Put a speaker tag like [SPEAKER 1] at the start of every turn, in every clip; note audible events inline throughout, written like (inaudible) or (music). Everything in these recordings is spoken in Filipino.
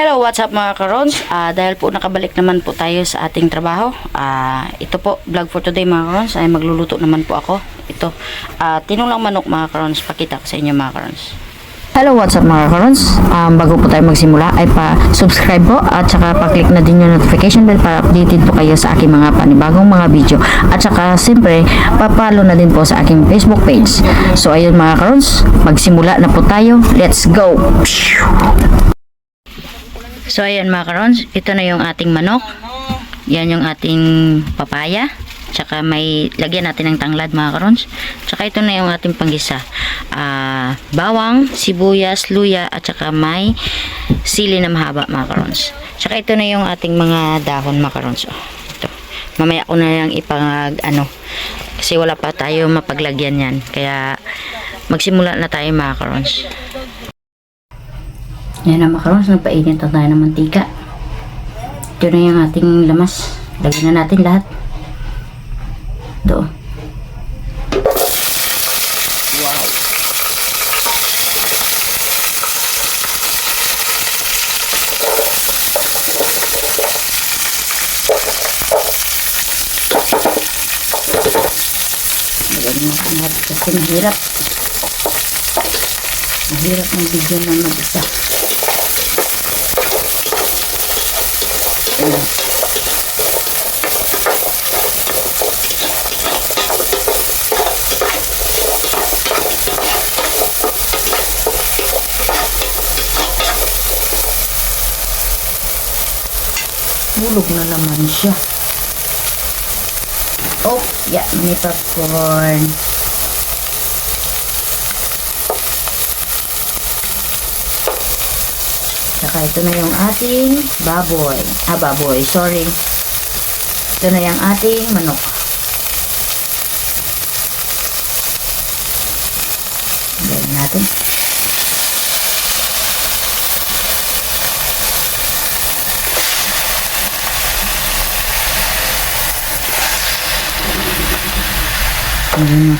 [SPEAKER 1] Hello, what's up mga karons? Ah, dahil po nakabalik naman po tayo sa ating trabaho. Ah, ito po, vlog for today mga karons. Ay magluluto naman po ako. Ito, ah, tinulang manok mga karons. Pakita ko sa inyo mga karons. Hello, what's up mga karons? Um, bago po tayo magsimula ay pa-subscribe po at saka pa-click na din yung notification bell para updated po kayo sa aking mga panibagong mga video. At saka siyempre, pa-follow na din po sa aking Facebook page. So ayun mga karons, magsimula na po tayo. Let's go! So ayan mga karons, ito na yung ating manok. Yan yung ating papaya. Tsaka may lagyan natin ng tanglad mga karons. Tsaka ito na yung ating panggisa. Ah, bawang, sibuyas, luya at tsaka may sili na mahaba mga karons. Tsaka ito na yung ating mga dahon mga karons. Oh, ito. Mamaya ko na lang ipang ano kasi wala pa tayo mapaglagyan yan. Kaya magsimula na tayo mga karons. Yan na macarons, nagpainit na tayo ng mantika. Ito na yung ating lamas. Lagyan na natin lahat. Ito. Lagyan natin lahat kasi mahirap. Mahirap ng video na mag-isa. Bulog na naman siya. Oh, yeah, may popcorn. Saka ito na yung ating baboy. Ah, baboy. Sorry. Ito na yung ating manok. Gawin natin. Ayan na.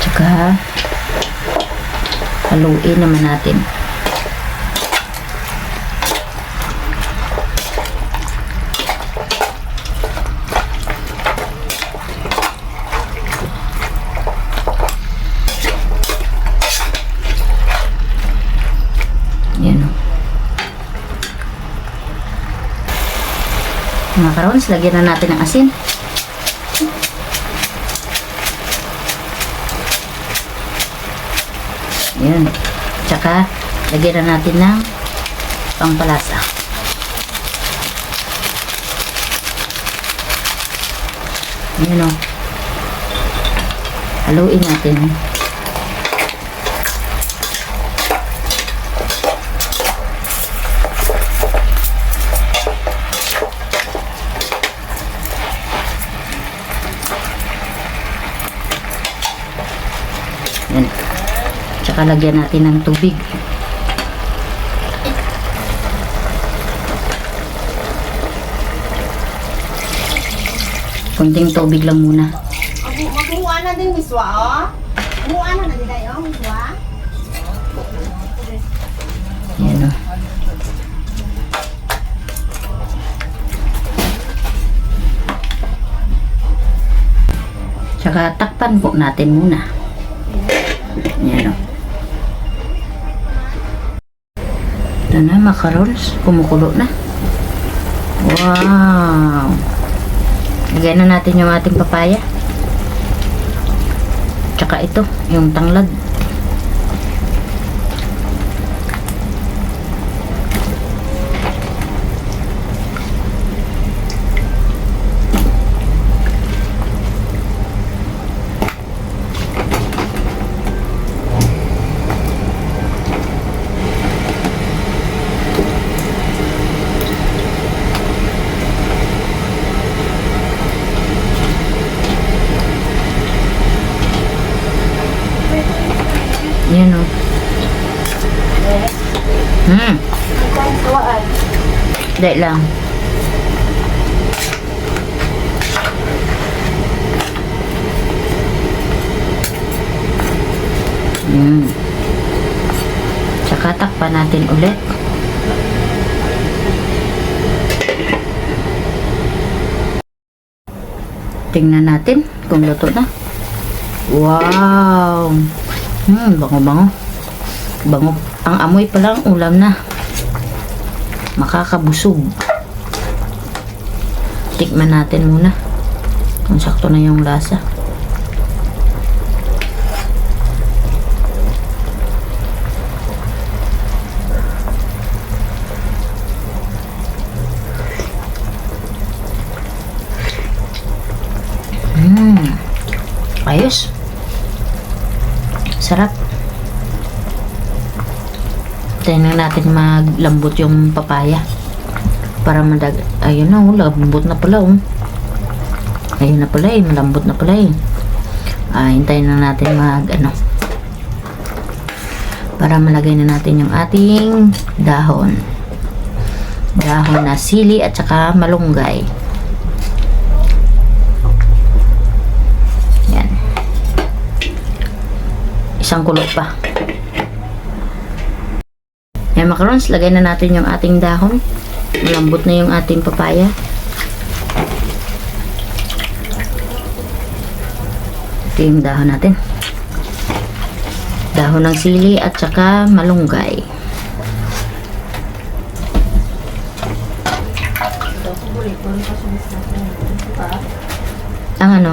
[SPEAKER 1] Tsaka, haluin naman natin. Yan o. Mga karons, lagyan na natin ng asin. Yan. Tsaka, lagyan na natin ng pangpalasa. Yan o. Haluin natin. Yan. Tsaka lagyan natin ng tubig. Kunting tubig lang muna.
[SPEAKER 2] Magkuha na din miswa, oh. Kumuha na na din tayo, miswa.
[SPEAKER 1] Yan o. Tsaka takpan po natin muna. Yan o. Ito na, macarons. Kumukulo na. Wow! Lagyan na natin yung ating papaya. Tsaka ito, yung tanglad. Hindi lang. Mm. Tsaka takpan natin ulit. Tingnan natin kung luto na. Wow! Hmm, bango-bango. Bango. Ang amoy pa lang, ulam na. Makakabusog. Tikman natin muna. Kung sakto na yung lasa. Hmm. Ayos. Sarap. Tingnan natin maglambot yung papaya. Para madag... Ayun na, oh, lambot na pala, oh. Ayun na pala, eh. Malambot na pala, eh. Ah, hintayin na natin mag, ano. Para malagay na natin yung ating dahon. Dahon na sili at saka malunggay. Yan. Isang kulot pa. Yan macarons, lagay na natin yung ating dahon. Malambot na yung ating papaya. Ito yung dahon natin. Dahon ng sili at saka malunggay. Ang ano?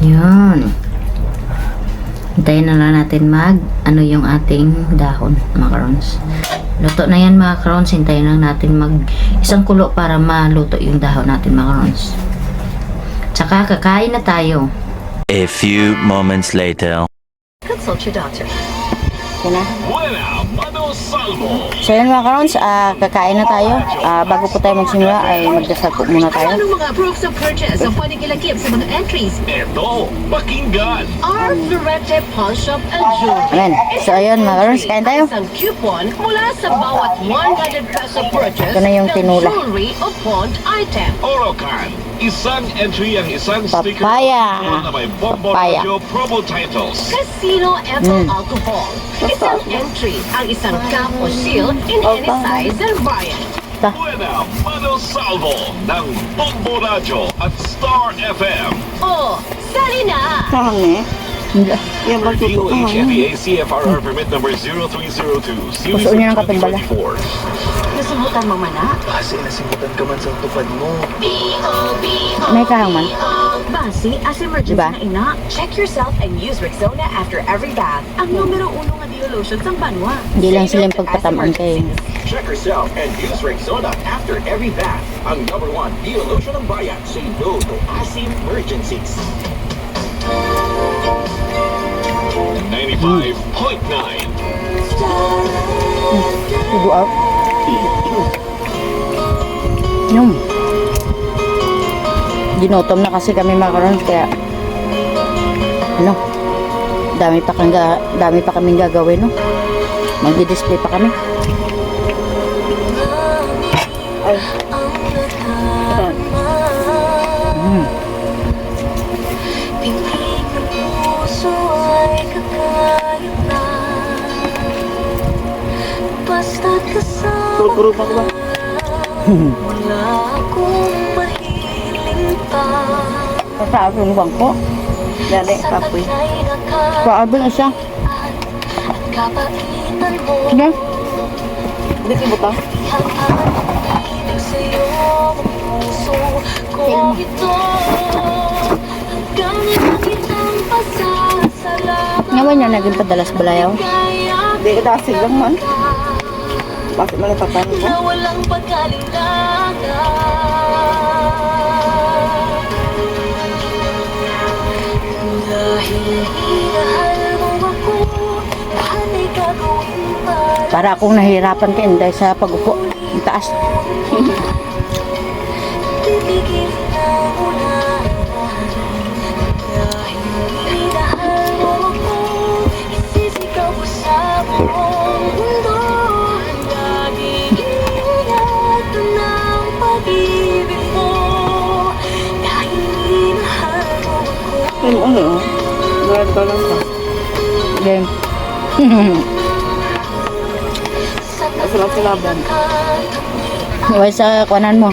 [SPEAKER 1] Yun. Hintayin na lang natin mag, ano yung ating dahon, macarons. Luto na yan macarons, hintayin lang natin mag isang kulo para maluto yung dahon natin macarons. Tsaka kakain na tayo.
[SPEAKER 3] A few moments later.
[SPEAKER 4] Consult your doctor.
[SPEAKER 5] Mano Salvo.
[SPEAKER 1] So yun mga karons, ah, kakain na tayo. Ah, bago po tayo magsimula ay magdasal po muna tayo.
[SPEAKER 4] Anong mga proofs of purchase ang pwedeng ilagip sa mga entries?
[SPEAKER 5] Ito, pakinggan.
[SPEAKER 4] Our Florete Pawn Shop and Jewelry.
[SPEAKER 1] Ayan. So ayun mga karons, kain tayo.
[SPEAKER 4] Isang coupon mula sa bawat 100 peso purchase
[SPEAKER 1] Ito na yung
[SPEAKER 4] ng
[SPEAKER 1] tinula.
[SPEAKER 4] jewelry o pawned item.
[SPEAKER 5] Orocan. Isang entry ang isang sticker
[SPEAKER 1] Papaya.
[SPEAKER 5] na may Bombo
[SPEAKER 1] Papaya.
[SPEAKER 5] Radio promo titles.
[SPEAKER 4] Casino Ethyl
[SPEAKER 1] Mm.
[SPEAKER 4] Alcohol. Isang entry ang isang cup o seal in any size and variant.
[SPEAKER 5] Buena, Mano Salvo ng Bombo Radio at Star FM.
[SPEAKER 4] O, sali na!
[SPEAKER 5] DOH FEA CFRR permit number 0302 Series
[SPEAKER 1] Gusto niyo ng
[SPEAKER 5] of
[SPEAKER 1] kapit bala?
[SPEAKER 5] 2024.
[SPEAKER 4] Nasubutan mo man na?
[SPEAKER 6] Kasi nasimutan ka man sa tupad mo.
[SPEAKER 1] May kahang man.
[SPEAKER 4] Basi, as emergency
[SPEAKER 1] Diba?
[SPEAKER 4] na ina, check yourself and use Rexona after every bath. Ang numero uno nga biolotion sa banwa.
[SPEAKER 1] Hindi lang sila yung pagpatamaan kayo.
[SPEAKER 7] Check yourself and use Rexona after every bath. Ang number one Bio Lotion ng bayan. Say no to asim emergencies.
[SPEAKER 5] 95.9
[SPEAKER 1] Tugo out. Yung. Ginutom na kasi kami mga karons, kaya ano, dami pa kang dami pa kaming gagawin, no? Magdi-display pa kami.
[SPEAKER 8] Ka (laughs) Wala akong mahiling pa
[SPEAKER 1] Sa yung bangko. Dali,
[SPEAKER 8] Sa
[SPEAKER 1] kapoy.
[SPEAKER 8] taglay na
[SPEAKER 1] siya. Sige. Hindi ko butang.
[SPEAKER 8] Ko
[SPEAKER 1] Ngayon niya naging padalas balayaw.
[SPEAKER 8] Hindi ka dasig lang man.
[SPEAKER 1] Bakit mo napapanin
[SPEAKER 8] ko? Walang pagkalindaga Para akong nahirapan ka, Inday, sa pag-upo. Ang taas. (laughs)
[SPEAKER 2] Yung ano, Brad ka lang.
[SPEAKER 8] Game. (laughs)
[SPEAKER 1] Sa
[SPEAKER 2] Masarap sa laban.
[SPEAKER 8] Iway sa kuanan mo.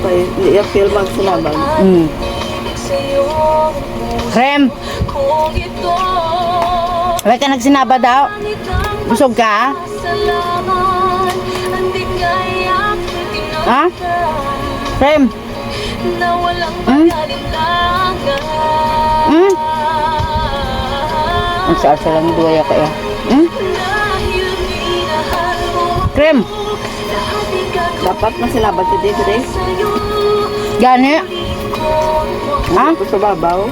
[SPEAKER 2] Kaya hindi yung feel mag sinaban.
[SPEAKER 8] Mm.
[SPEAKER 1] Ibig sa'yo
[SPEAKER 8] Krem! Iway ka nagsinaba daw. Busog ka? Ha? Krem!
[SPEAKER 1] Na walang pag-alinlangan
[SPEAKER 8] Hmm? Ang saasa lang eh.
[SPEAKER 1] Dahil minahal mo
[SPEAKER 8] Krem!
[SPEAKER 2] Dapat na sinaban today today.
[SPEAKER 1] sa'yo
[SPEAKER 8] Gani? Ha?
[SPEAKER 2] Gusto babaw.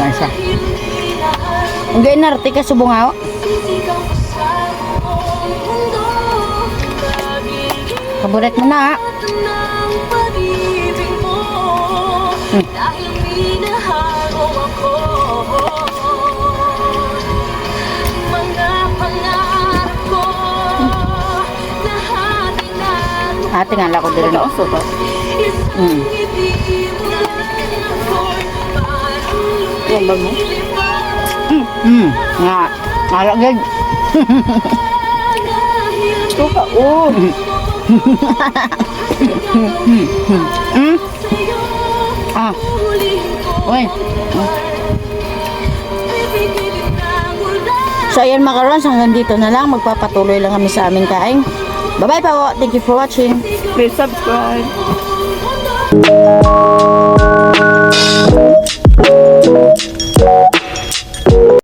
[SPEAKER 1] ang mo
[SPEAKER 8] Ang gainarte ka subungaw. Kaburet mo na Hmm.
[SPEAKER 1] Ako Mga pangarap ko
[SPEAKER 8] nga din. Hmm.
[SPEAKER 1] lang ako'y parang
[SPEAKER 2] Yan ba mo?
[SPEAKER 8] Hmm. Hmm. Nga. (laughs)
[SPEAKER 2] Ito ka, oh
[SPEAKER 8] mm? Ah. Uy. So ayan mga karons, hanggang dito na lang. Magpapatuloy lang kami sa aming kain. Bye-bye pa po. Thank you for watching.
[SPEAKER 2] Please subscribe.